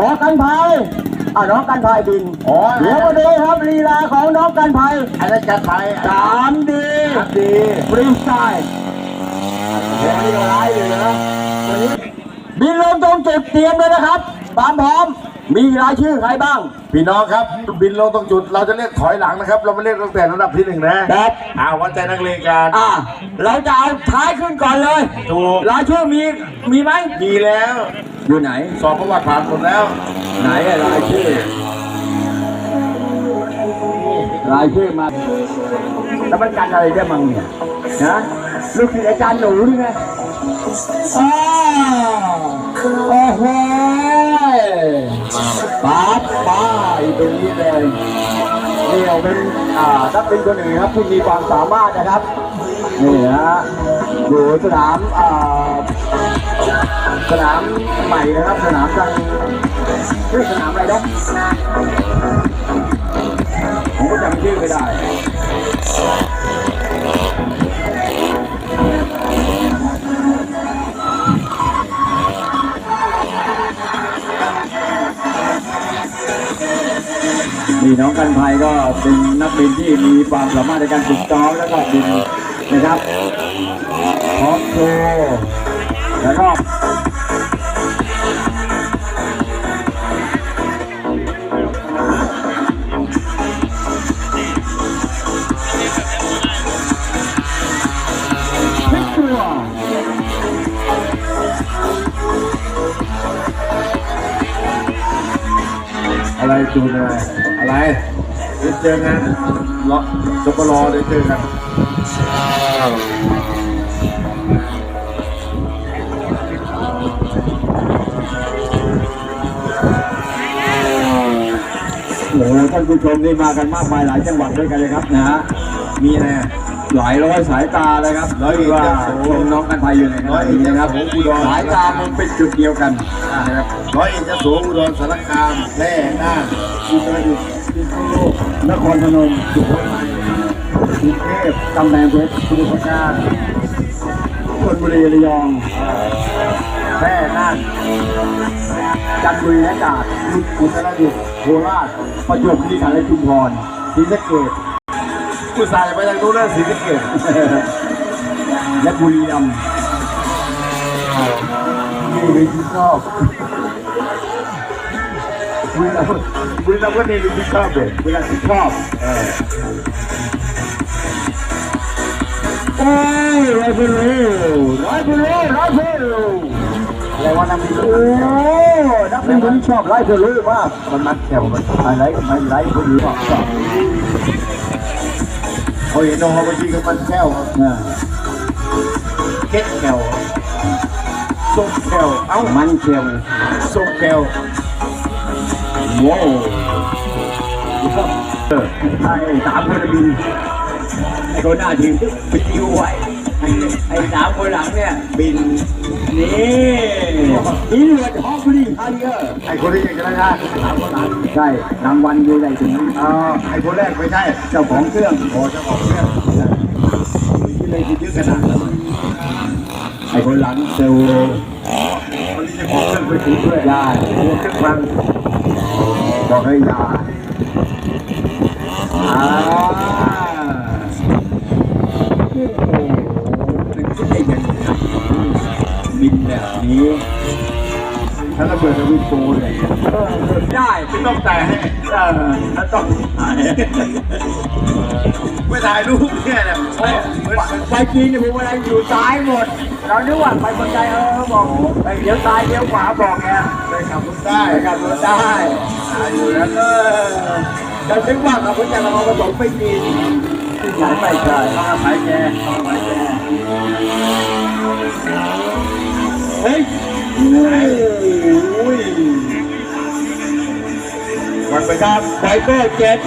ออกกันภัยอะน้องกันภัยบินอ๋อเดี๋ยวมาดูครับลีลาของน้องกันภัยอันนั้นจะไปสามดีครับดีฟรีสไตล์เดี๋ยวนี้ร้ายอยู่นะวันนี้บินลงตรงจุดเตรียมเลยนะครับความพร้อมมีรายชื่อใครบ้าง พี่น้องครับบินลงตรงจุด เราจะเรียกถอยหลังนะครับ เราไม่เรียกตั้งแต่ระดับที่หนึ่งนะครับอ่าวัดใจนักเรียนกันอะเราจะเอาท้ายขึ้นก่อนเลยถูกรายชื่อมีมีไหมดีแล้ว อยู่ไหน สอบประวัติผ่านหมดแล้ว ไหนอะรายชื่อรายชื่อมาแล้วมันกันอะไรได้มั่งเนี่ยนะลูกศิษย์อาจารย์หนูนี่ไงอ้าวโอ้โห ป้าป้าอีตรงนี้เลยนี่เอาเป็นอ่านักบินคนหนึ่งครับที่มีความสามารถนะครับนี่นะฮะอยู่สนามอ่าสนามใหม่นะครับสนามทางเรียกสนามอะไรนะ นี่น้องกันภัยก็เป็นนักบินที่มีความสามารถในการฝึกซ้อมแล้วก็บินนะครับพร้อมโชว์แล้วก็พลิกตัวอะไรจูนอะไร อะไรเดี๋ยวเจอกันรอจบรอเดี๋ยวเจอกันโอ้โหท่านผู้ชมนี่มากันมากมายหลายจังหวัดด้วยกันเลยครับนะฮะ มีอะไรหลายร้อยสายตาเลยครับร้อยเอ็ดว่าจะโสชมน้องกันภัยอยู่ในขร้อณะนี้นะครับสอุดรสายตามันเป็นจุดเดียวกันนะครับร้อยเอ็ดจะสูงอุดรสารคามแพร่น่านอุตรดิตถ์ นครพนมสุโขทัยกรุงเทพกำแพงเพชรสมุทรปราการชลบุรีระยองแพร่น่านจันทบุรีและตราดอุตรดิตถ์โคราชประจวบคีรีขันธ์และชุมพรศรีสะเกษผู้ชายไปทางโน้นศรีสะเกษและบุรีรัมย์นี่เป็นที่ชอบบุรีรัมย์บุรีรัมย์ก็นี่เป็นที่ชอบ เลยเวลาที่ชอบเออโอ้ยไรเฟิลไรเฟิลไรเฟิลอะไรวะน้ำพริกโอ้นักบินคนนี้ชอบไรเฟิลมากมันมัดแถวมันอะไรไม่ไรเฟิลมากชอบเขาเห็นน้องเขาไปยิงกับมันแก้วนะเก็ตแก้วส้มแก้วเอ้ามันเชียวส้มแก้ว ว้าวเออไอ้สามคนบินไอ้คนหน้าทีมไปยิ้วไหวไอ้สามคนหลังเนี่ยบินนี่นี่เรือฮอกบุรีฮาริเออร์ไอ้คนที่อยากจะได้ได้สามคนหลังใช่รางวัลอยู่ใหญ่ถึงอ่อไอ้คนแรกไม่ใช่เจ้าของเครื่องพอจะออกเนี่ยที่เลยคิดเยอะขนาดนั้นไอ้คนหลังเซลล์คนที่จะ ขอเครื่องไปถูด้วยได้หัวเครื่องมันบอกให้ยาอ่าโอ้โหมันคิดได้ยังไงบินแบบนี้ ถ้าระเบิดจะวิ่งโปเลยได้ไม่ต้องแต่ให้เออถ้าต้องถ่ายไม่ถ่ายรูปเนี่ยเนี่ยไปจีนเนี่ยผมอะไรอยู่ซ้ายหมด เรานึกว่าไปบนไดเออบอกไปเลี้ยวซ้ายเลี้ยวขวาบอกไงไปขับรถได้ไปกับรถได้อยู่แล้วเออเราคิดว่าเราจะเราผสมไปจีนไหนไม่ใช่ข้าวสายแกสายแกเฮ้ย ไปครับไฟเบอร์เจ็ด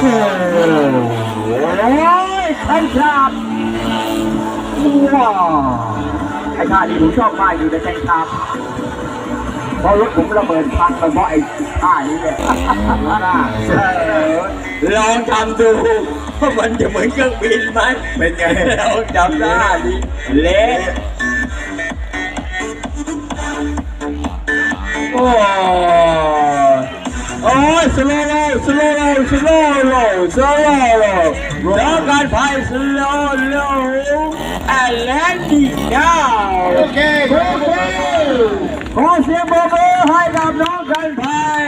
โอ้ยใครครับว้าวไอ้ท่าที่ผมชอบมากอยู่ในแทงครับเพราะรถผมระเบิดพังไปเพราะไอ้ท่านี้เนี่ยลองทำดูว่ามันจะเหมือนเครื่องบินไหมเป็นไงเราจำได้ดิเละ โอ้ยสโลว์เลยสโลว์เลยสโลว์เลยสโลว์เลยแล้วการพายสโลว์เลยแอนแลนดิ้งดาวโอเคขอเสียงปรบมือให้กับน้องกันพาย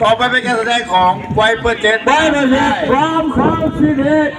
ต่อไปเป็นการแสดงของไวเปอร์เจ็ตได้มาเสียความความสิเดช